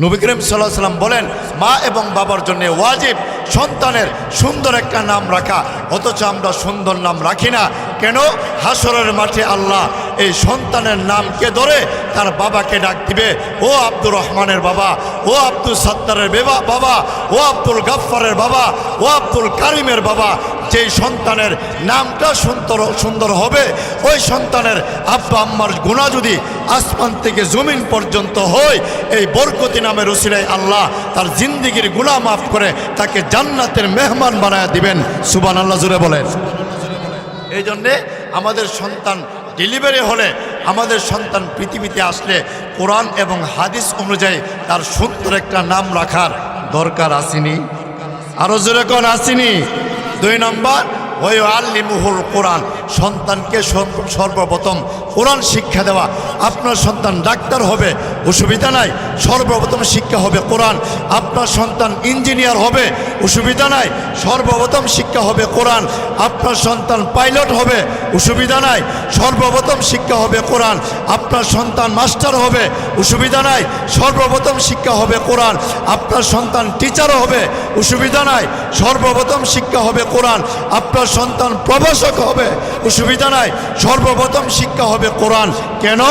নবী করিম সাল্লাহ সাল্লাম বলেন, মা এবং বাবার জন্য ওয়াজিব, সন্তানের সুন্দর একটা নাম রাখা। অথচ আমরা সুন্দর নাম রাখি না। কেন? হাসরের মাঠে আল্লাহ এই সন্তানের নামকে ধরে? তার বাবাকে ডাক দিবে। ও আব্দুর রহমানের বাবা, ও আব্দুল সত্তারের বেবা বাবা, ও আব্দুল গাফফারের বাবা, ও আব্দুল কারিমের বাবা। যেই সন্তানের নামটা সুন্দর সুন্দর হবে, ওই সন্তানের আব্বা আম্মার গুণা যদি আসমান থেকে জমিন পর্যন্ত হয়, এই বরকতি নামের উসিলায় আল্লাহ তার জিন্দিগির গুণা মাফ করে তাকে জান্নাতের মেহমান বানায় দিবেন। সুবান আল্লাহ জুড়ে বলেন। এই জন্যে আমাদের সন্তান ডেলিভারি হলে আমাদের সন্তান পৃথিবীতে আসলে কোরআন এবং হাদিস অনুযায়ী তার সুন্দর একটা নাম রাখার দরকার আসেনি। আরও যেরকম আসেনি? দুই নম্বর ওই আল্লিমুহুল কোরআন। সন্তানকে সর্বপ্রথম কোরআন শিক্ষা দেওয়া। আপনার সন্তান ডাক্তার হবে, অসুবিধা নাই। সর্বপ্রথম শিক্ষা হবে কোরআন। আপনার সন্তান ইঞ্জিনিয়ার হবে, অসুবিধা নাই। সর্বপ্রথম শিক্ষা হবে কোরআন। আপনার সন্তান পাইলট হবে, অসুবিধা নাই। সর্বপ্রথম শিক্ষা হবে কোরআন। আপনার সন্তান মাস্টার হবে, অসুবিধা নাই। সর্বপ্রথম শিক্ষা হবে কোরআন। আপনার সন্তান টিচারও হবে, অসুবিধা নাই। সর্বপ্রথম শিক্ষা হবে কোরআন। আপনার সন্তান প্রভাষক হবে অসুবিধা নাই। সর্বপ্রথম শিক্ষা হবে কোরআন। কেন?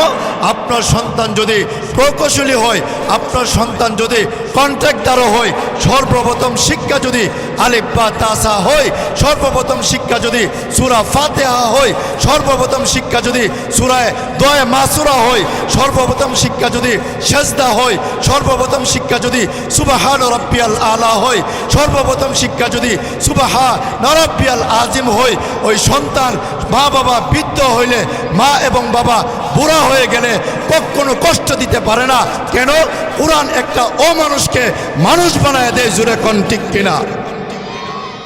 আপনার সন্তান যদি প্রকৌশলী হয়, আপনার সন্তান যদি কন্ট্রাক্টারও হয়, সর্বপ্রথম শিক্ষা যদি আলিফ বা তাসা হয়, সর্বপ্রথম শিক্ষা যদি সুরা ফাতেহা হয়, সর্বপ্রথম শিক্ষা যদি সুরায় দয় মাসুরা হয়, সর্বপ্রথম শিক্ষা যদি সেজদা হয়, সর্বপ্রথম শিক্ষা যদি সুবাহান রব্বিয়াল আলা হয়, সর্বপ্রথম শিক্ষা যদি সুবাহা নরব্বিয়াল আজিম হয়, ওই সন্তান মা বাবা বৃদ্ধ হইলে মা এবং বাবা বুড়া হয়ে গেলে কখনো কষ্ট দিতে পারে না। কেন? কোরআন একটা অমানুষকে মানুষ বানায় দেয় জুড়ে কন ঠিক কিনা?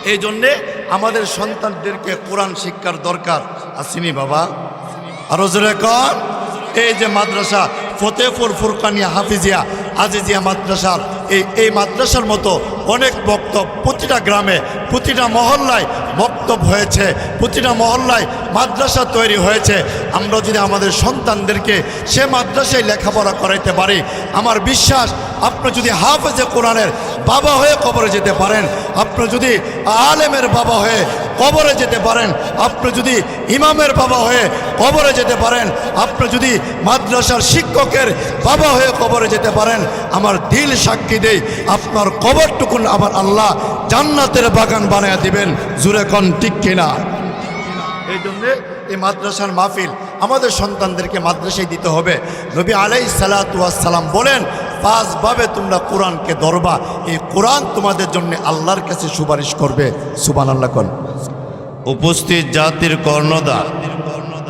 এই জন্যে আমাদের সন্তানদেরকে কোরআন শিক্ষার দরকার। আসেনি বাবা? আরও জোরে কন? এই যে মাদ্রাসা ফতেপুর ফুরকানিয়া হাফিজিয়া, আজিজিয়া মাদ্রাসার এই এই মাদ্রাসার মতো অনেক বক্তব্য, প্রতিটা গ্রামে, প্রতিটা মহল্লায় বক্তব্য হয়েছে, প্রতিটা মহল্লায় মাদ্রাসা তৈরি হয়েছে। আমরা যদি আমাদের সন্তানদেরকে সে মাদ্রাসায় লেখাপড়া করাইতে পারি, আমার বিশ্বাস আপনি যদি হাফেজে কোরআনের বাবা হয়ে কবরে যেতে পারেন, আপনি যদি আলেমের বাবা হয়ে কবরে যেতে পারেন। আপনি যদি ইমামের বাবা হয়ে কবরে যেতে পারেন, আপনি যদি মাদ্রাসার শিক্ষকের বাবা হয়ে কবরে যেতে পারেন, আমার দিল সাক্ষী দেই, আপনার কবরটুকুন আমার আল্লাহ জান্নাতের বাগান বানায় দিবেন। জুরে কন ঠিক কিনা? এই জন্যে এই মাদ্রাসার মাহফিল আমাদের সন্তানদেরকে মাদ্রাসায় দিতে হবে। নবী আলাই সালাতাম বলেন পাঁচভাবে তোমরা কোরআনকে ধরবা। এই কোরআন তোমাদের জন্য আল্লাহর কাছে সুপারিশ করবে। সুবান আল্লাহ কন। উপস্থিত জাতির কর্ণদা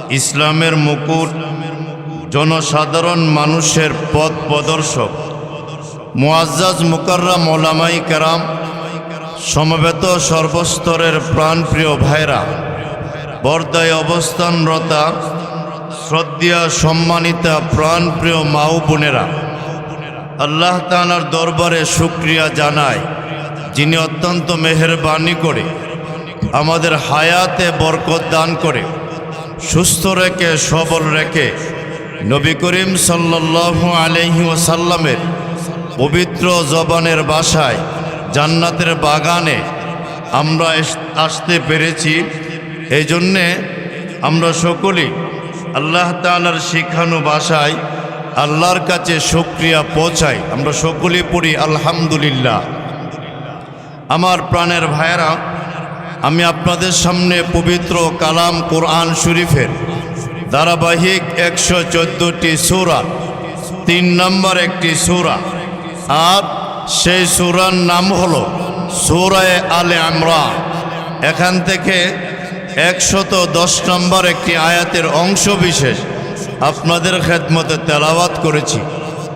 ইসলামের মুকুট, জনসাধারণ মানুষের পথ প্রদর্শক, মুআজ্জাজ মুকাররাম ওলামাই কেরাম, সমবেত সর্বস্তরের প্রাণপ্রিয় ভাইরা, বর্দায় অবস্থানরতা শ্রদ্ধা সম্মানিতা প্রাণপ্রিয় মাও বোনেরা আল্লাহ তাআলার দরবারে শুক্রিয়া জানায়, যিনি অত্যন্ত মেহেরবানি করে আমাদের হায়াতে বরকত দান করে, সুস্থ রেখে, সবল রেখে নবী করিম সাল্লাল্লাহু আলহি ওসাল্লামের পবিত্র জবানের বাসায় জান্নাতের বাগানে আমরা আসতে পেরেছি। এই জন্যে আমরা সকলেই আল্লাহ তাআলার শিখানো বাসায় আল্লাহর কাছে শুক্রিয়া পৌঁছাই। আমরা সকলেই পড়ি, আলহামদুলিল্লাহ। আমার প্রাণের ভাইয়েরা, আমি আপনাদের সামনে পবিত্র কালাম কোরআন শরীফের ধারাবাহিক একশো চোদ্দোটি সুরা, তিন নম্বর একটি সূরা। আর সেই সূরার নাম হলো সূরায়ে আলে আমরা এখান থেকে একশত দশ নম্বর একটি আয়াতের অংশ বিশেষ আপনাদের খেদমতে তেলাওয়াত করেছি।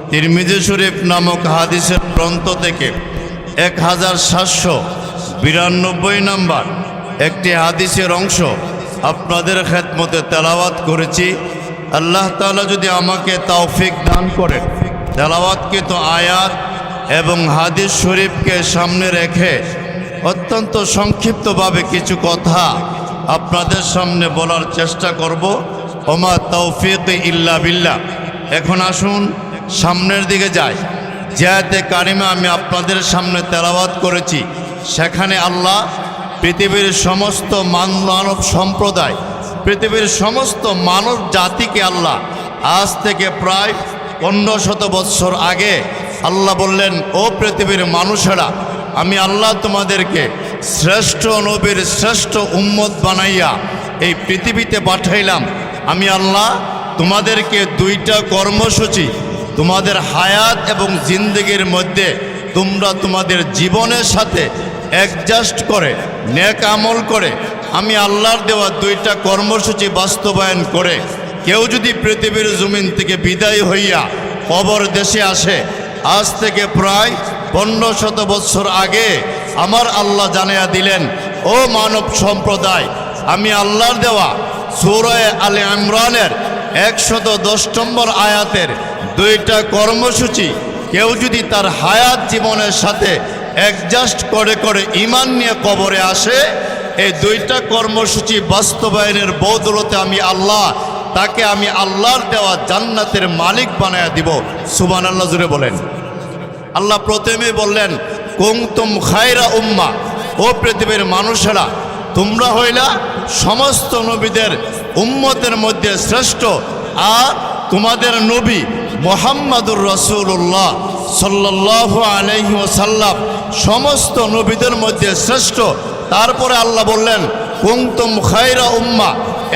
তিরমিজি শরীফ নামক হাদিসের গ্রন্থ থেকে এক হাজার সাতশো বিরানব্বই নম্বর একটি হাদিসের অংশ আপনাদের খেদমতে তেলাওয়াত করেছি। আল্লাহ তাআলা যদি আমাকে তৌফিক দান করেন, তেলাওয়াতকৃত আয়াত এবং হাদিস শরীফকে সামনে রেখে অত্যন্ত সংক্ষিপ্তভাবে কিছু কথা আপনাদের সামনে বলার চেষ্টা করব। ওমা তৌফিক ইল্লা বিল্লাহ। এখন আসুন, সামনের দিকে যাই। যে কারিমা আমি আপনাদের সামনে তেলাওয়াত করেছি। সেখানে আল্লাহ পৃথিবীর সমস্ত মান- মানব সম্প্রদায়, পৃথিবীর সমস্ত মানব জাতিকে আল্লাহ আজ থেকে প্রায় পনেরো শত বৎসর আগে আল্লাহ বললেন, ও পৃথিবীর মানুষেরা, আমি আল্লাহ তোমাদেরকে শ্রেষ্ঠ নবীর শ্রেষ্ঠ উম্মত বানাইয়া এই পৃথিবীতে পাঠাইলাম। আমি আল্লাহ তোমাদেরকে দুইটা কর্মসূচি, তোমাদের হায়াত এবং জিন্দগির মধ্যে তোমরা তোমাদের জীবনের সাথে অ্যাডজাস্ট করে, নেক আমল করে, আমি আল্লাহর দেওয়া দুইটা কর্মসূচি বাস্তবায়ন করে, কেউ যদি পৃথিবীর জমিন থেকে বিদায় হইয়া কবর দেশে আসে, আজ থেকে প্রায় পনেরো শত বৎসর আগে আমার আল্লাহ জানিয়া দিলেন, ও মানব সম্প্রদায়, আমি আল্লাহর দেওয়া সৌরয় আলে ইমরানের একশত দশ নম্বর আয়াতের দুইটা কর্মসূচি। কেউ যদি তার হায়াত জীবনের সাথে অ্যাডজাস্ট করে করে ইমান নিয়ে কবরে আসে, এই দুইটা কর্মসূচি বাস্তবায়নের বৌদলতে আমি আল্লাহ, তাকে আমি আল্লাহর দেওয়া জান্নাতের মালিক বানায়া দিব। সুবান আল্লাহ জুড়ে বলেন। আল্লাহ প্রথমে বললেন কুংতুম খায়রা উম্মা। ও পৃথিবীর মানুষেরা তোমরা হইলা সমস্ত নবীদের উম্মতের মধ্যে শ্রেষ্ঠ আর তোমাদের নবী মোহাম্মদুর রসুল্লাহ সাল্লাহ আলহি ওসাল্লাম সমস্ত নবীদের মধ্যে শ্রেষ্ঠ। তারপরে আল্লাহ বললেন কুংতুম খায়রা উম্মা।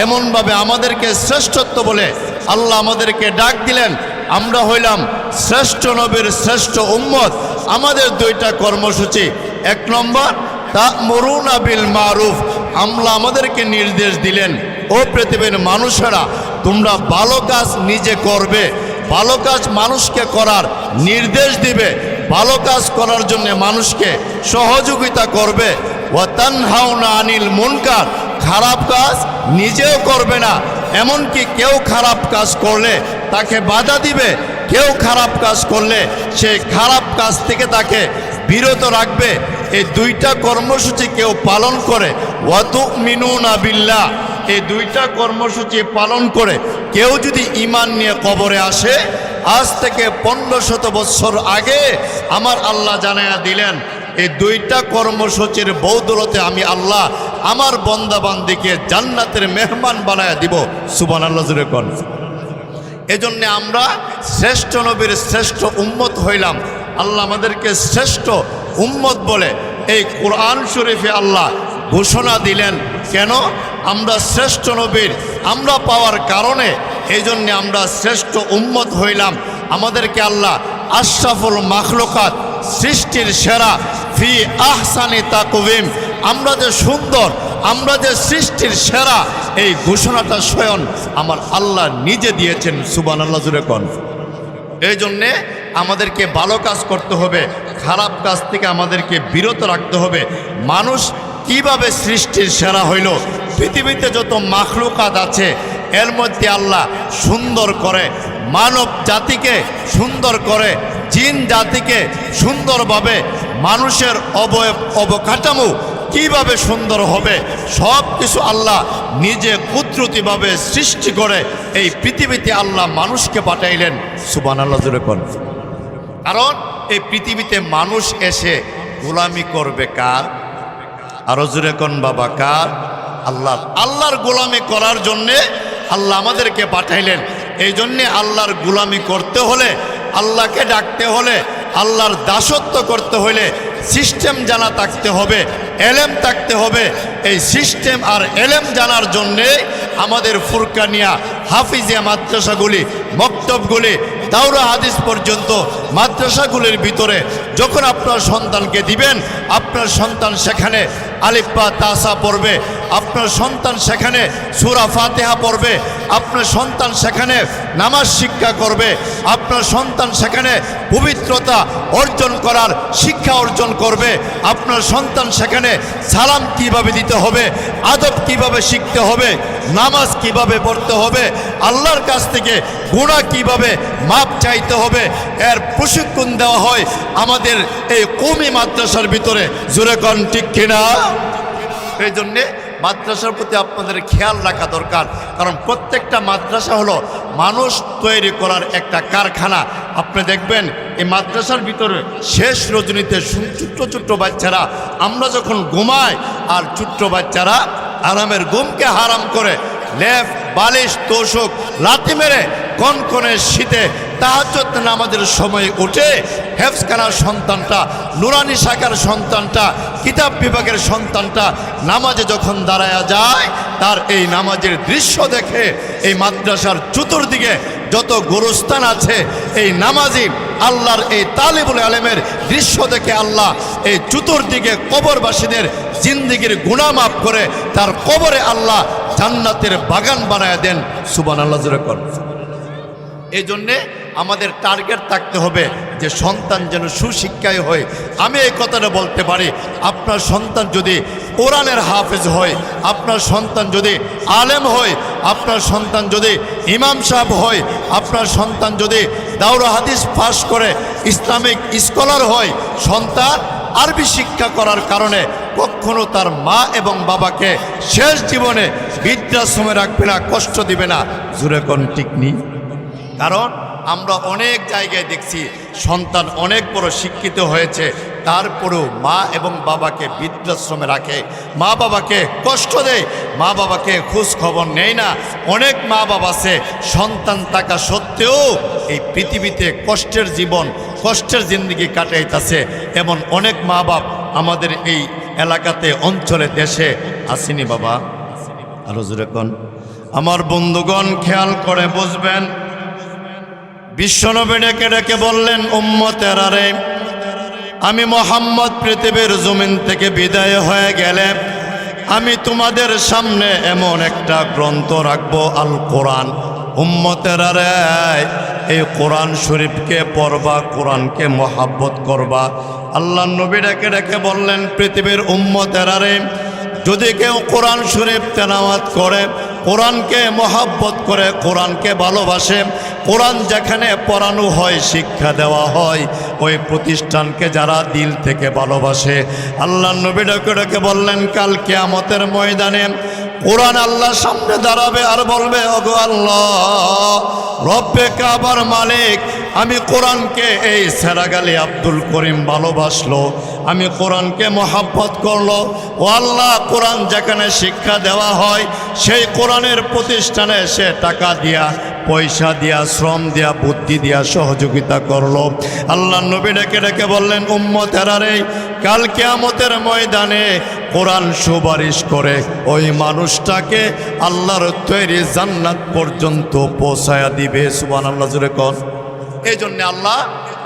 এমনভাবে আমাদেরকে শ্রেষ্ঠত্ব বলে আল্লাহ আমাদেরকে ডাক দিলেন। আমরা হইলাম শ্রেষ্ঠ নবীর শ্রেষ্ঠ উম্মত। আমাদের দুইটা কর্মসূচি। এক নম্বর তা মরুনা বিল মারুফ। আমলা আমাদেরকে নির্দেশ দিলেন, ও পৃথিবীর মানুষেরা, তোমরা ভালো কাজ নিজে করবে। ভালো কাজ মানুষকে করার নির্দেশ দিবে। ভালো কাজ করার জন্য মানুষকে সহযোগিতা করবে। ও তানহাউনা আনিল মুনকার, খারাপ কাজ নিজেও করবে না। এমনকি কেউ খারাপ কাজ করলে তাকে বাধা দিবে। কেউ খারাপ কাজ করলে সে খারাপ কাজ থেকে তাকে বিরত রাখবে। এই দুইটা কর্মসূচি কেউ পালন করে। ওয়াতু মিনুনা বিল্লাহ। এই দুইটা কর্মসূচি পালন করে কেউ যদি ইমান নিয়ে কবরে আসে, আজ থেকে পনেরো শত বৎসর আগে আমার আল্লাহ জানায়া দিলেন, এই দুইটা কর্মসূচির বৌদলতে আমি আল্লাহ আমার বন্দাবান্দিকে জান্নাতের মেহমান বানায়া দিব। সুবান আল্লাহ জুড়ে কন। এজন্য আমরা শ্রেষ্ঠ নবীর শ্রেষ্ঠ উম্মত হইলাম। আল্লাহ আমাদেরকে শ্রেষ্ঠ উম্মত বলে এই কোরআন শরীফে আল্লাহ ঘোষণা দিলেন, কেন? আমরা শ্রেষ্ঠ নবীর, আমরা পাওয়ার কারণে এই জন্যে আমরা শ্রেষ্ঠ উম্মত হইলাম। আমাদেরকে আল্লাহ আশরাফুল মাখলুকাত সৃষ্টির সেরা ফি আহসানি তাকুবিম আমরা যে সুন্দর, আমরা যে সৃষ্টির সেরা, এই ঘোষণাটা স্বয়ং আমার আল্লাহ নিজে দিয়েছেন সুবান আল্লাহ জুড়ে কন। এই জন্যে আমাদেরকে ভালো কাজ করতে হবে খারাপ কাজ থেকে আমাদেরকে বিরত রাখতে হবে। মানুষ কীভাবে সৃষ্টির সেরা হইল? পৃথিবীতে যত মাখলুকাত আছে, এর মধ্যে আল্লাহ সুন্দর করে, মানব জাতিকে সুন্দর করে, জিন জাতিকে সুন্দরভাবে, মানুষের অবয়ব অবকাঠামো কীভাবে সুন্দর হবে সব কিছু আল্লাহ নিজে কুদরতিভাবে সৃষ্টি করে এই পৃথিবীতে আল্লাহ মানুষকে পাঠাইলেন। সুবান আল্লাহ কারণ এই পৃথিবীতে মানুষ এসে গোলামি করবে কার? আরও জুড়ে কন বাবা, কার? আল্লাহ। আল্লাহর গোলামি করার জন্যে আল্লাহ আমাদেরকে পাঠাইলেন। এই জন্যে আল্লাহর গোলামি করতে হলে, আল্লাহকে ডাকতে হলে, আল্লাহর দাসত্ব করতে হলে সিস্টেম জানা থাকতে হবে, এলেম থাকতে হবে। এই সিস্টেম আর এলেম জানার জন্যে আমাদের ফুরকানিয়া হাফিজিয়া মাদ্রাসাগুলি, মক্তবগুলি দাউরা হাদিস পর্যন্ত মাদ্রাসাগুলির ভিতরে যখন আপনার সন্তানকে দিবেন, আপনার সন্তান সেখানে আলিপ্পা তাসা পড়বে, আপনার সন্তান সেখানে সুরা ফাতেহা পড়বে, আপনার সন্তান সেখানে নামাজ শিক্ষা করবে, আপনার সন্তান সেখানে পবিত্রতা অর্জন করার শিক্ষা অর্জন করবে, আপনার সন্তান সেখানে সালাম কীভাবে দিতে হবে, আদব কীভাবে শিখতে হবে, নামাজ কীভাবে পড়তে হবে, আল্লাহর কাছ থেকে গুণা কীভাবে মাপ চাইতে হবে, এর প্রশিক্ষণ দেওয়া হয় আমাদের এই কমি মাদ্রাসার ভিতরে। জোরে কন, ঠিক কিনা? এই জন্যে মাদ্রাসার প্রতি আপনাদের খেয়াল রাখা দরকার। কারণ প্রত্যেকটা মাদ্রাসা হলো মানুষ তৈরি করার একটা কারখানা। আপনি দেখবেন, এই মাদ্রাসার ভিতরে শেষ রজনীতে ছোট্ট ছোট্ট বাচ্চারা, আমরা যখন ঘুমাই, আর ছোট্ট বাচ্চারা আরামের ঘুমকে হারাম করে লেফ বালিশ, তোষক, লাথি মেরে কনকনের শীতে তাহাজ্জত নামাজের সময় উঠে হেফসখানার সন্তানটা, নুরানি শাখার সন্তানটা, কিতাব বিভাগের সন্তানটা নামাজে যখন দাঁড়ায়া যায়, তার এই নামাজের দৃশ্য দেখে এই মাদ্রাসার চতুর্দিকে যত গোরস্থান আছে, এই নামাজি আল্লাহর এই তালিবুল আলেমের দৃশ্য দেখে আল্লাহ এই চতুর্দিকে কবরবাসীদের জিন্দিগির গুণা মাফ করে, তার কবরে আল্লাহ জান্নাতের বাগান বানায় দেন। সুবান আল্লাহ এই জন্যে আমাদের টার্গেট থাকতে হবে যে সন্তান যেন সুশিক্ষায় হয়। আমি এই কথাটা বলতে পারি, আপনার সন্তান যদি কোরআনের হাফেজ হয়, আপনার সন্তান যদি আলেম হয়, আপনার সন্তান যদি ইমাম সাহেব হয়, আপনার সন্তান যদি দাউরা হাদিস পাস করে, ইসলামিক স্কলার হয়, সন্তান আরবি শিক্ষা করার কারণে কখনো তার মা এবং বাবাকে শেষ জীবনে বৃদ্ধাশ্রমে রাখবে না, কষ্ট দিবে না। জুরে কোন ঠিক নেই? কারণ আমরা অনেক জায়গায় দেখছি সন্তান অনেক বড় শিক্ষিত হয়েছে, তারপরেও মা এবং বাবাকে বৃদ্ধাশ্রমে রাখে। মা বাবাকে কষ্ট দেয়, মা বাবাকে খোঁজ খবর নেয় না। অনেক মা বাবা আছে, সন্তান থাকা সত্ত্বেও এই পৃথিবীতে কষ্টের জীবন কষ্টের জিন্দগি কাটাইতেছে। এমন অনেক মা বাপ আমাদের এই এলাকাতে, অঞ্চলে, দেশে আসিনি বাবা। আরও জোরে কন আমার বন্ধুগণ খেয়াল করে বুঝবেন, বিশ্বনবী ডেকে ডেকে বললেন, উম্মতের আরে, আমি মোহাম্মদ পৃথিবীর জমিন থেকে বিদায় হয়ে গেলে আমি তোমাদের সামনে এমন একটা গ্রন্থ রাখব আল কোরআন উম্মতের আরে, এই কোরআন শরীফকে পড়বা, কোরআনকে মহাব্বত করবা। আল্লাহ নবী ডেকে ডেকে বললেন, পৃথিবীর উম্মতের আরে, যদি কেউ কোরআন শরীফ তেলাওয়াত করে, কোরআনকে মহাব্বত করে, কোরআনকে ভালোবাসে, কোরআন যেখানে পড়ানো হয়, শিক্ষা দেওয়া হয়, ওই প্রতিষ্ঠানকে যারা দিল থেকে ভালোবাসে। আল্লাহ নবী ডেকে ডেকে বললেন, কাল কেয়ামতের ময়দানে কোরআন আল্লাহ সামনে দাঁড়াবে আর বলবে অগো আল্লাহ রব্বে কাবার মালিক আমি কোরআনকে এই সেরাগালি আব্দুল করিম ভালোবাসলো। আমি কোরআনকে মহাব্বত করল। ও আল্লাহ, কোরআন যেখানে শিক্ষা দেওয়া হয়, সেই কোরআনের প্রতিষ্ঠানে সে টাকা দিয়া, পয়সা দিয়া, শ্রম দিয়া, বুদ্ধি দিয়া সহযোগিতা করল। আল্লাহ নবী ডেকে ডেকে বললেন উম্মত হেরারে কাল কেয়ামতের ময়দানে কোরআন সুপারিশ করে ওই মানুষটাকে আল্লাহর তৈরি জান্নাত পর্যন্ত পৌঁছায়া দিবে। সুবান আল্লাহ জুড়ে কন। এই জন্যে আল্লাহ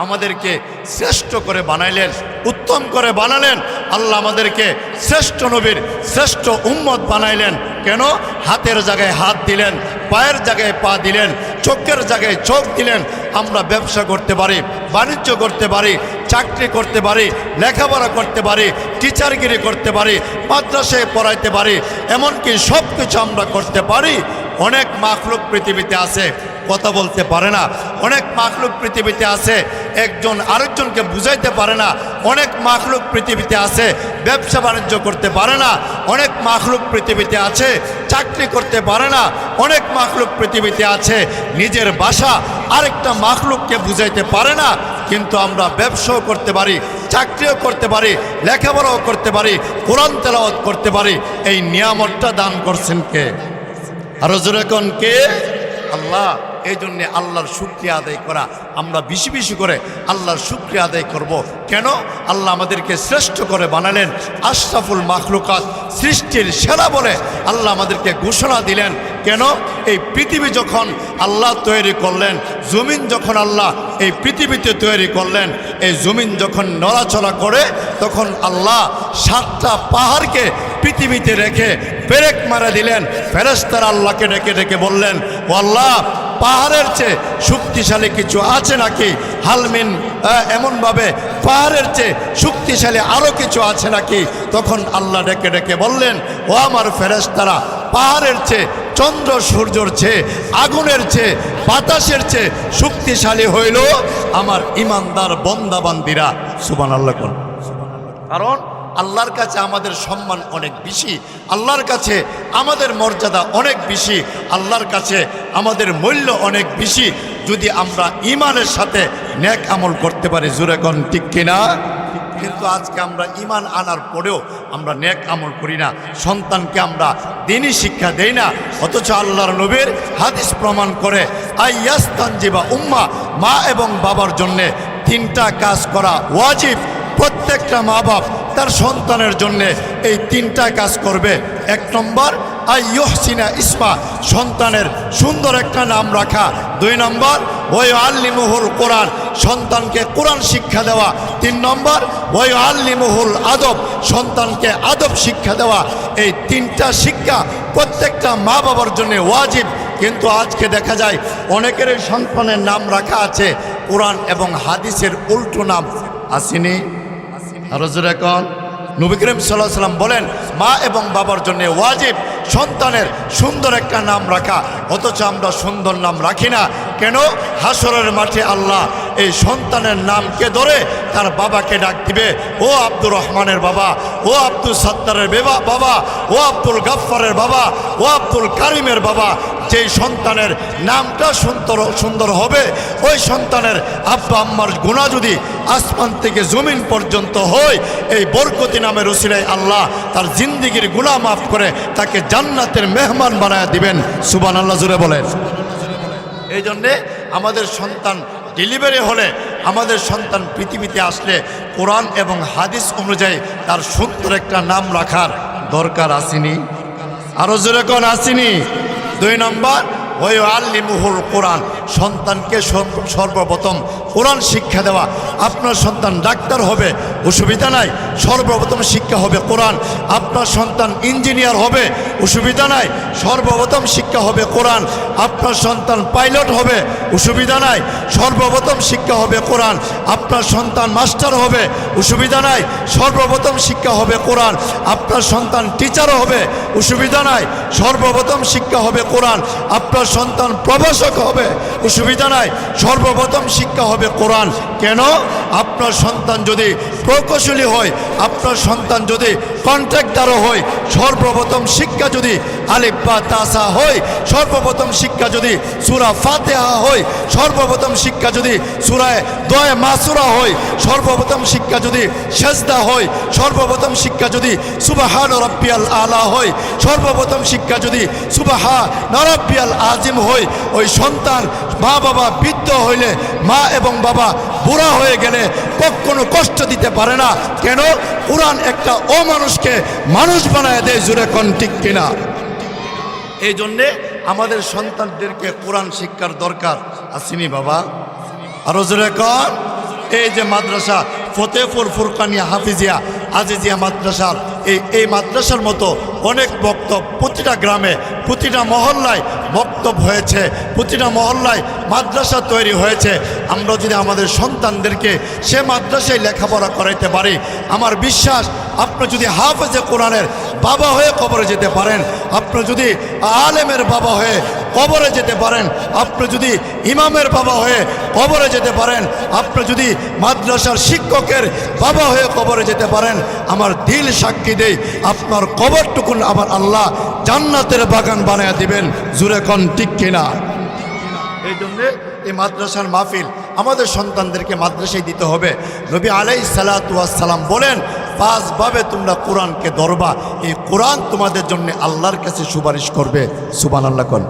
আমাদেরকে শ্রেষ্ঠ করে বানাইলেন, উত্তম করে বানালেন। আল্লাহ আমাদেরকে শ্রেষ্ঠ নবীর, শ্রেষ্ঠ উম্মত বানাইলেন। কেন? হাতের জায়গায় হাত দিলেন, পায়ের জায়গায় পা দিলেন, চোখের জায়গায় চোখ দিলেন। আমরা ব্যবসা করতে পারি, বাণিজ্য করতে পারি, চাকরি করতে পারি, লেখাপড়া করতে পারি, টিচারগিরি করতে পারি, মাদ্রাসায় পড়াইতে পারি, এমনকি সব কিছু আমরা করতে পারি। অনেক মাখলুক পৃথিবীতে আছে। কথা বলতে পারে না। অনেক মাখলুক পৃথিবীতে আছে, একজন আরেকজনকে বুঝাইতে পারে না। অনেক মাখলুক পৃথিবীতে আছে, ব্যবসা বাণিজ্য করতে পারে না। অনেক মাখলুক পৃথিবীতে আছে, চাকরি করতে পারে না। অনেক মাখলুক পৃথিবীতে আছে, নিজের বাসা আরেকটা মাখলুককে বুঝাইতে পারে না। কিন্তু আমরা ব্যবসাও করতে পারি, চাকরিও করতে পারি, লেখাপড়াও করতে পারি, কোরআন তেলাওয়াত করতে পারি। এই নিয়ামতটা দান করছেন কে? আরও কে? আল্লাহ। এই জন্যে আল্লাহর শুক্রিয়া আদায় করা। আমরা বেশি বেশি করে আল্লাহর শুক্রিয়া আদায় করব। কেন? আল্লাহ আমাদেরকে শ্রেষ্ঠ করে বানালেন। আশরাফুল মাখলুকাত সৃষ্টির সেরা বলে আল্লাহ আমাদেরকে ঘোষণা দিলেন। কেন? এই পৃথিবী যখন আল্লাহ তৈরি করলেন, জমিন যখন আল্লাহ এই পৃথিবীতে তৈরি করলেন, এই জমিন যখন নড়াচড়া করে, তখন আল্লাহ সাতটা পাহাড়কে পৃথিবীতে রেখে পেরেক মারা দিলেন। ফেরেস্তার আল্লাহকে ডেকে ডেকে বললেন, ও আল্লাহ পাহাড়ের চেয়ে শক্তিশালী কিছু আছে নাকি? হালমিন এমনভাবে পাহাড়ের চেয়ে শক্তিশালী আরও কিছু আছে নাকি? তখন আল্লাহ ডেকে ডেকে বললেন, ও আমার ফেরেস্তারা পাহাড়ের চেয়ে চন্দ্র সূর্যর চেয়ে আগুনের চেয়ে বাতাসের চেয়ে শক্তিশালী হইল আমার ইমানদার বন্দাবান্দিরা। সুবান আল্লাহ কারণ আল্লাহর কাছে আমাদের সম্মান অনেক বেশি, আল্লাহর কাছে আমাদের মর্যাদা অনেক বেশি, আল্লাহর কাছে আমাদের মূল্য অনেক বেশি। যদি আমরা ইমানের সাথে ন্যাক আমল করতে পারি জুরেকন ঠিক কিনা? কিন্তু আজকে আমরা ইমান আনার পরেও আমরা নেক আমল করি না। সন্তানকে আমরা দিনই শিক্ষা দেই না, অথচ আল্লাহর নবীর হাদিস প্রমাণ করে, আইয়াস্তান বা উম্মা, মা এবং বাবার জন্যে তিনটা কাজ করা ওয়াজিব, প্রত্যেকটা মা বাপ তার সন্তানের জন্য এই তিনটা কাজ করবে। এক নম্বর আইয়হসিনা ইসমা, সন্তানের সুন্দর একটা নাম রাখা। দুই নম্বর ওই আল্লিমুহুল কোরআন, সন্তানকে কোরআন শিক্ষা দেওয়া। তিন নম্বর ওই আল্লিমুহুল আদব, সন্তানকে আদব শিক্ষা দেওয়া। এই তিনটা শিক্ষা প্রত্যেকটা মা বাবার জন্য ওয়াজিব। কিন্তু আজকে দেখা যায় অনেকের সন্তানের নাম রাখা আছে। কোরআন এবং হাদিসের উল্টো নাম আসেনি। আরও কন। নবী করিম সাল্লাহ সাল্লাম বলেন, মা এবং বাবার জন্য ওয়াজিব, সন্তানের সুন্দর একটা নাম রাখা, অথচ আমরা সুন্দর নাম রাখি না। কেন? হাসরের মাঠে আল্লাহ এই সন্তানের নামকে ধরে তার বাবাকে ডাক দিবে, ও আব্দুর রহমানের বাবা, ও আব্দুল সত্তারের বেবা বাবা ও আব্দুল গাফফারের বাবা, ও আব্দুল কারিমের বাবা যেই সন্তানের নামটা সুন্দর সুন্দর হবে, ওই সন্তানের আব্বা আম্মার গুণা যদি আসমান থেকে জমিন পর্যন্ত হয়, এই বরকতি নামের রসিলাই আল্লাহ তার জিন্দিগির গুণা মাফ করে তাকে জান্নাতের মেহমান বানায় দিবেন। সুবান আল্লাহ জুড়ে বলেন। এই জন্যে আমাদের সন্তান ডেলিভারি হলে, আমাদের সন্তান পৃথিবীতে আসলে কোরআন এবং হাদিস অনুযায়ী তার সুন্দর একটা নাম রাখার দরকার আসেনি। আরও জোরে কোন আসেনি? দুই নম্বর ওই আল্লিমুহুল কোরআন। সন্তানকে সর্বপ্রথম কোরআন শিক্ষা দেওয়া। আপনার সন্তান ডাক্তার হবে, অসুবিধা নাই। সর্বপ্রথম শিক্ষা হবে কোরআন। আপনার সন্তান ইঞ্জিনিয়ার হবে, অসুবিধা নাই। সর্বপ্রথম শিক্ষা হবে কোরআন। আপনার সন্তান পাইলট হবে, অসুবিধা নাই। সর্বপ্রথম শিক্ষা হবে কোরআন। আপনার সন্তান মাস্টার হবে, অসুবিধা নাই। সর্বপ্রথম শিক্ষা হবে কোরআন। আপনার সন্তান টিচার হবে, অসুবিধা নাই। সর্বপ্রথম শিক্ষা হবে কোরআন। আপনার সন্তান প্রভাষক হবে অসুবিধা নাই। সর্বপ্রথম শিক্ষা হবে কোরআন। কেন? আপনার সন্তান যদি প্রকৌশলী হয়, আপনার সন্তান যদি কন্ট্রাক্টারও হয়, সর্বপ্রথম শিক্ষা যদি আলিফ বা তাসা হয়, সর্বপ্রথম শিক্ষা যদি সুরা ফাতেহা হয়, সর্বপ্রথম শিক্ষা যদি সুরায় দয় মাসুরা হয়, সর্বপ্রথম শিক্ষা যদি সেজদা হয়, সর্বপ্রথম শিক্ষা যদি সুবাহান রব্বিয়াল আলা হয়, সর্বপ্রথম শিক্ষা যদি সুবাহা নরব্বিয়াল আজিম হয়, ওই সন্তান মা বাবা বৃদ্ধ হইলে মা এবং বাবা বুড়া হয়ে গেলে কখনো কষ্ট দিতে পারে না। কেন? কোরআন একটা অমানুষকে মানুষ বানায় দেয় জুড়ে কন ঠিক কিনা? এই জন্যে আমাদের সন্তানদেরকে কোরআন শিক্ষার দরকার। আসিনি বাবা? আরও জোরে কন। এই যে মাদ্রাসা ফতেপুর ফুরকানিয়া হাফিজিয়া, আজিজিয়া মাদ্রাসার, এই এই মাদ্রাসার মতো অনেক বক্তব্য, প্রতিটা গ্রামে, প্রতিটা মহল্লায় বক্তব্য হয়েছে, প্রতিটা মহল্লায় মাদ্রাসা তৈরি হয়েছে। আমরা যদি আমাদের সন্তানদেরকে সে মাদ্রাসায় লেখাপড়া করাইতে পারি, আমার বিশ্বাস আপনি যদি হাফেজে কোরআনের বাবা হয়ে কবরে যেতে পারেন, আপনি যদি আলেমের বাবা হয়ে কবরে যেতে পারেন, আপনি যদি ইমামের বাবা হয়ে কবরে যেতে পারেন, আপনি যদি মাদ্রাসার শিক্ষকের বাবা হয়ে কবরে যেতে পারেন, আমার দিল সাক্ষী দেই, আপনার কবরটুকুন আমার আল্লাহ জান্নাতের বাগান বানায় দিবেন। জুরে কন, ঠিক কিনা? এই জন্যে এই মাদ্রাসার মাহফিল আমাদের সন্তানদেরকে মাদ্রাসায় দিতে হবে। নবী আলাই সালাতাম বলেন পাঁচভাবে তোমরা কোরআনকে ধরবা। এই কোরআন তোমাদের জন্য আল্লাহর কাছে সুপারিশ করবে। সুবান আল্লাহ কন।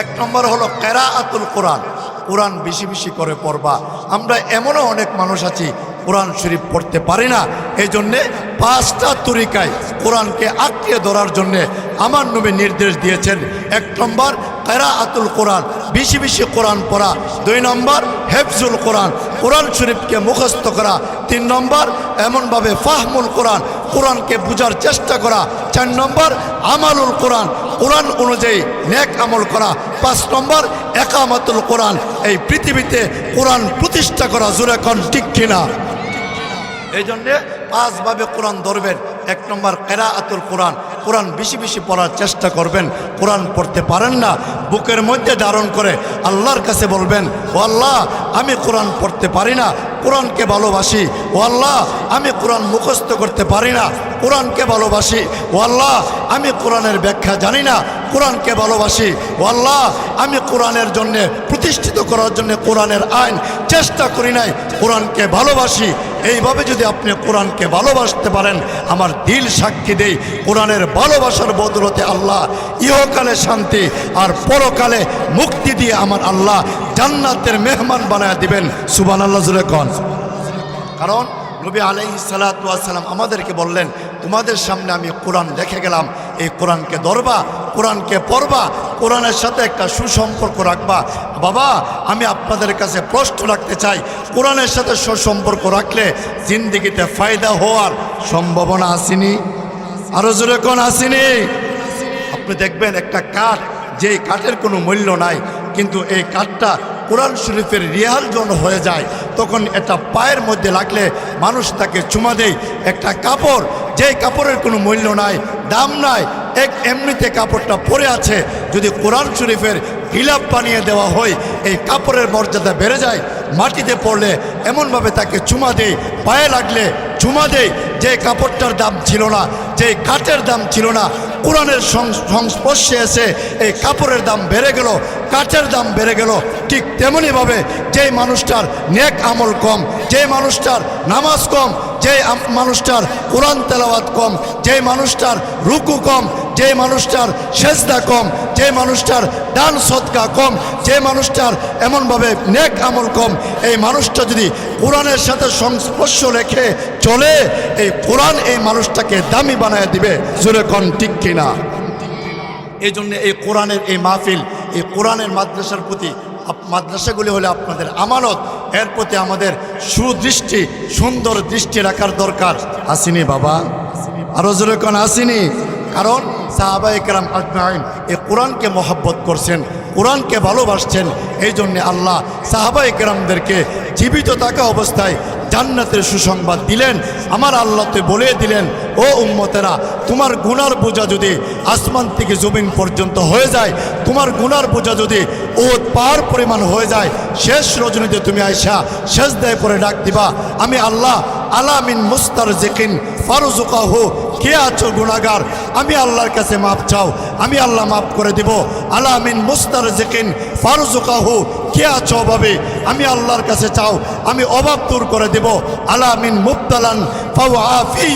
এক নম্বর হলো কেরা আতুল কোরআন। কোরআন বেশি বেশি করে পড়বা। আমরা এমনও অনেক মানুষ আছি কোরআন শরীফ পড়তে পারি না। এই জন্যে পাঁচটা তরিকায় কোরআনকে আঁকড়িয়ে ধরার জন্যে আমার নবী নির্দেশ দিয়েছেন। এক নম্বর কেরা আতুল কোরআন। বেশি বেশি কোরআন পড়া। দুই নম্বর, হেফজুল কোরআন। কোরআন শরীফকে মুখস্থ করা। তিন নম্বর, এমনভাবে ফাহমুল কোরআন। কোরআনকে বোঝার চেষ্টা করা। চার নম্বর, আমালুল কোরআন। কোরআন অনুযায়ী নেক আমল করা। পাঁচ নম্বর, একামাতুল কোরআন। এই পৃথিবীতে কোরআন প্রতিষ্ঠা করা জোরে কন ঠিক কিনা? এই জন্যে পাঁচভাবে কোরআন ধরবেন। এক নম্বর কেরা আতুল কোরআন। কোরআন বেশি বেশি পড়ার চেষ্টা করবেন। কোরআন পড়তে পারেন না। বুকের মধ্যে ধারণ করে আল্লাহর কাছে বলবেন, ও আল্লাহ, আমি কোরআন পড়তে পারি না। কোরআনকে ভালোবাসি। ও আল্লাহ, আমি কোরআন মুখস্থ করতে পারি না। কোরআনকে ভালোবাসি। ও আল্লাহ, আমি কোরআনের ব্যাখ্যা জানি না। কোরআনকে ভালোবাসি। ও আল্লাহ, আমি কোরআনের জন্যে, প্রতিষ্ঠিত করার জন্য কোরআনের আইন চেষ্টা করি নাই। কোরআনকে ভালোবাসি। এইভাবে যদি আপনি কোরআনকে ভালোবাসতে পারেন, আমার দিল সাক্ষী দেই। কোরআনের ভালোবাসার বদলতে আল্লাহ ইহকালে শান্তি আর পরকালে মুক্তি দিয়ে আমার আল্লাহ জান্নাতের মেহমান বানায় দিবেন সুবান আল্লাহ জুড়ে কন। কারণ নবী আলাইহি সালাম আমাদেরকে বললেন, তোমাদের সামনে আমি কোরআন দেখে গেলাম। এই কোরআনকে ধরবা, কোরআনকে পড়বা, কোরআনের সাথে একটা সুসম্পর্ক রাখবা। বাবা, আমি আপনাদের কাছে প্রশ্ন রাখতে চাই, কোরআনের সাথে সুসম্পর্ক রাখলে জিন্দিগিতে ফায়দা হওয়ার সম্ভাবনা আসেনি? আরও জোরে কোন, আসেনি? আপনি দেখবেন একটা কাঠ যে কাঠের কোনো মূল্য নাই কিন্তু এই কাঠটা কোরআন শরীফের রিয়াল জন হয়ে যায়। তখন এটা পায়ের মধ্যে লাগলে মানুষ তাকে চুমা দেয়। একটা কাপড়, যেই কাপড়ের কোনো মূল্য নাই, দাম নাই, এক এমনিতে কাপড়টা পরে আছে, যদি কোরআন শরীফের গিলাপ বানিয়ে দেওয়া হয়, এই কাপড়ের মর্যাদা বেড়ে যায়। মাটিতে পড়লে এমনভাবে তাকে চুমা দেয়, পায়ে লাগলে চুমা দেয়, যে কাপড়টার দাম ছিল না যে কাঠের দাম ছিল না, কোরআনের সংস্পর্শে এসে এই কাপড়ের দাম বেড়ে গেল, কাঠের দাম বেড়ে গেল। ঠিক তেমনইভাবে যেই মানুষটার নেক আমল কম যে মানুষটার নামাজ কম যে মানুষটার কোরআন তেলাওয়াত কম যে মানুষটার রুকু কম যে মানুষটার সেজদা কম, যে মানুষটার দান সৎকা কম, যে মানুষটার এমনভাবে নেক আমল কম, এই মানুষটা যদি কোরআনের সাথে সংস্পর্শ রেখে চলে, এই কোরআন এই মানুষটাকে দামি বানায় দিবে। জোরে কন, ঠিক কিনা? এই জন্য এই কোরআনের এই মাহফিল, এই কোরআনের মাদ্রাসার প্রতি মাদ্রাসাগুলি হলে আপনাদের আমানত, এর প্রতি আমাদের সুদৃষ্টি, সুন্দর দৃষ্টি রাখার দরকার। আসিনি বাবা? আরও জোরে কোন আসিনি কারণ সাহাবা একরাম আজমাইন এই কোরআনকে মহব্বত করছেন, কোরআনকে ভালোবাসছেন এই জন্যে আল্লাহ সাহাবা একরামদেরকে জীবিত থাকা অবস্থায় জান্নাতের সুসংবাদ দিলেন। আমার আল্লাহতে বলে দিলেন, ও উম্মতেরা, তোমার গুনার বোঝা যদি আসমান থেকে জমিন পর্যন্ত হয়ে যায়, তোমার গুনার বোঝা যদি ও পার পরিমাণ হয়ে যায়, শেষ রজনীতে তুমি আয়সা শেষ দেয় পরে ডাক দিবা। আমি আল্লাহ আলামিন মুস্তার জেকিন ফারুজুকাহু কে আছো গুণাগার? আমি আল্লাহর কাছে মাপ চাও। আমি আল্লাহ মাফ করে দিব। আলামিন মুস্তার জেকিন ফারুজুকাহু কে আছো অভাবে? আমি আল্লাহর কাছে চাও। আমি অভাব দূর করে দেব। আলামিন মুক্তালান আফি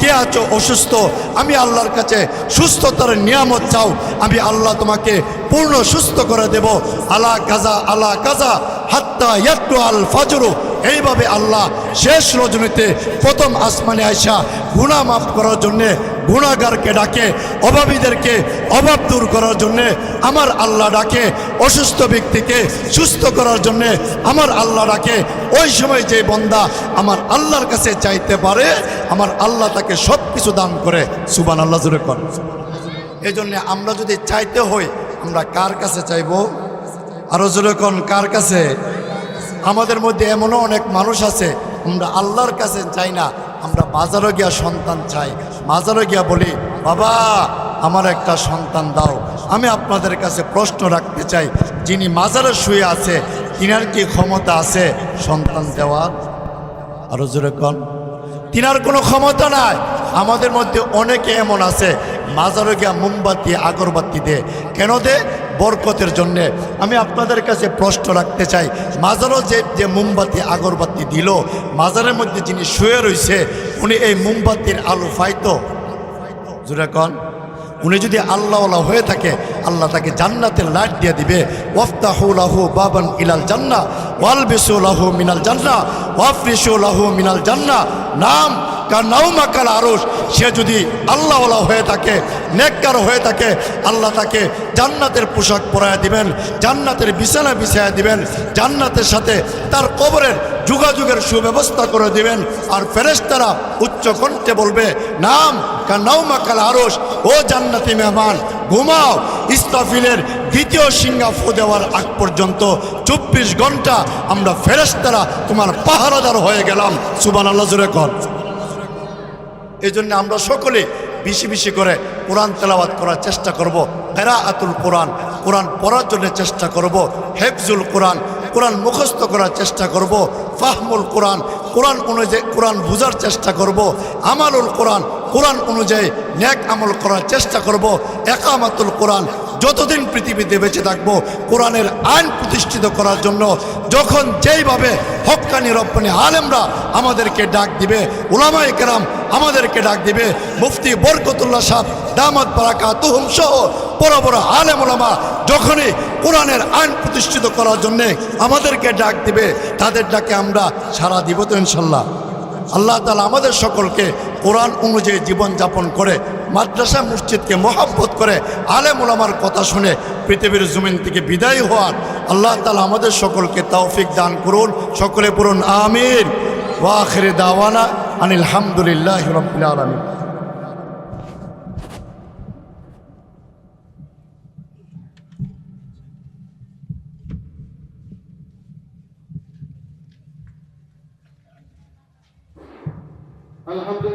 কে আছো অসুস্থ? আমি আল্লাহর কাছে সুস্থতার নিয়ামত চাও। আমি আল্লাহ তোমাকে পূর্ণ সুস্থ করে দেব। আলা কাজা আলা কাজা হাত্তা ইয়াট্টু আল ফাজরু। এইভাবে আল্লাহ শেষ রজনীতে প্রথম আসমানে আয়সা গুণা মাফ করার জন্যে গুণাগারকে ডাকে, অভাবীদেরকে অভাব দূর করার জন্যে আমার আল্লাহ ডাকে, অসুস্থ ব্যক্তিকে সুস্থ করার জন্যে আমার আল্লাহ ডাকে। ওই সময় যে বন্দা আমার আল্লাহর কাছে চাইতে পারে, আমার আল্লাহ তাকে সব কিছু দান করে। সুবান আল্লাহ জুড়ে কর এই জন্যে আমরা যদি চাইতে হই, আমরা কার কাছে চাইব? আরও জোরে কোন, কার কাছে? আমাদের মধ্যে এমনও অনেক মানুষ আছে, আমরা আল্লাহর কাছে চাই না, আমরা বাজারে গিয়া সন্তান চাই। বাজারে গিয়া বলি, বাবা, আমার একটা সন্তান দাও। আমি আপনাদের কাছে প্রশ্ন রাখতে চাই, যিনি মাজারে শুয়ে আছে, তিনার কি ক্ষমতা আছে সন্তান দেওয়ার? আরও জোরে কন, তিনার কোনো ক্ষমতা নাই। আমাদের মধ্যে অনেকে এমন আছে মাজারে গিয়া মোমবাতি, আগরবাতি দে। কেন দে? বরকতের জন্যে আমি আপনাদের কাছে প্রশ্ন রাখতে চাই। মাজারও যে যে মোমবাতি আগরবাতি দিল, মাজারের মধ্যে যিনি শুয়ে রয়েছে, উনি এই মোমবাতির আলো পাইতো জুরাকন কন। উনি যদি আল্লাহওয়ালা হয়ে থাকে, আল্লাহ তাকে জান্নাতের লাইট দিয়ে দিবে। ওয়াফতাহুলাহু বাবান ইলাল জান্না ওয়ালবিসুলাহু মিনাল জান্না ওয়াফরিসুলাহু মিনাল জান্না নাম কার কাল আরস সে যদি আল্লাহওয়ালা হয়ে থাকে, নেককার হয়ে থাকে, আল্লাহ তাকে জান্নাতের পোশাক পরায় দিবেন, জান্নাতের বিছানা বিছায়া দিবেন, জান্নাতের সাথে তার কবরের যোগাযোগের সুব্যবস্থা করে দিবেন, আর ফেরেস্তারা উচ্চ কণ্ঠে বলবে, নাম কানাউমা কাল আরস ও জান্নাতি মেহমান, ঘুমাও। ইস্তাফিলের দ্বিতীয় ফু দেওয়ার আগ পর্যন্ত চব্বিশ ঘণ্টা আমরা ফেরেশতারা তোমার পাহারাদার হয়ে গেলাম। সুবান আল্লাহ জুড়ে কর। এই জন্য আমরা সকলে বেশি বেশি করে কোরআন তেলাওয়াত করার চেষ্টা করব। হেরা আতুল কোরআন কোরআন পড়ার জন্য চেষ্টা করব। হেফজুল কোরআন কোরআন মুখস্থ করার চেষ্টা করব, ফাহমুল কোরআন কোরআন অনুযায়ী, কোরআন বোঝার চেষ্টা করব, আমালুল কোরআন কোরআন অনুযায়ী ন্যাক আমল করার চেষ্টা করব, একামাতুল কোরআন যতদিন পৃথিবীতে বেঁচে থাকব, কোরআনের আইন প্রতিষ্ঠিত করার জন্য যখন যেইভাবে হক্কানি রপ্পানি আলেমরা আমাদেরকে ডাক দিবে ওলামাই কেরাম আমাদেরকে ডাক দিবে, মুফতি বরকতুল্লাহ সাহ দামদ বারাকা তুহুম সহ বড় বড় আলেম ওলামা যখনই কোরআনের আইন প্রতিষ্ঠিত করার জন্যে আমাদেরকে ডাক দিবে, তাদের ডাকে আমরা সারা দিব তো ইনশাল্লাহ। আল্লাহ তালা আমাদের সকলকে কোরআন অনুযায়ী জীবনযাপন করে মাদ্রাসা মসজিদকে মহাব্বত করে আলেমুল আমার কথা শুনে পৃথিবীর জমিন থেকে বিদায় হওয়ার আল্লাহ তালা আমাদের সকলকে তৌফিক দান করুন, সকলে পুরুন আমির ওয়াখরে দাওয়ানা আনিল হামদুলিল্লাহ রবিল الحمد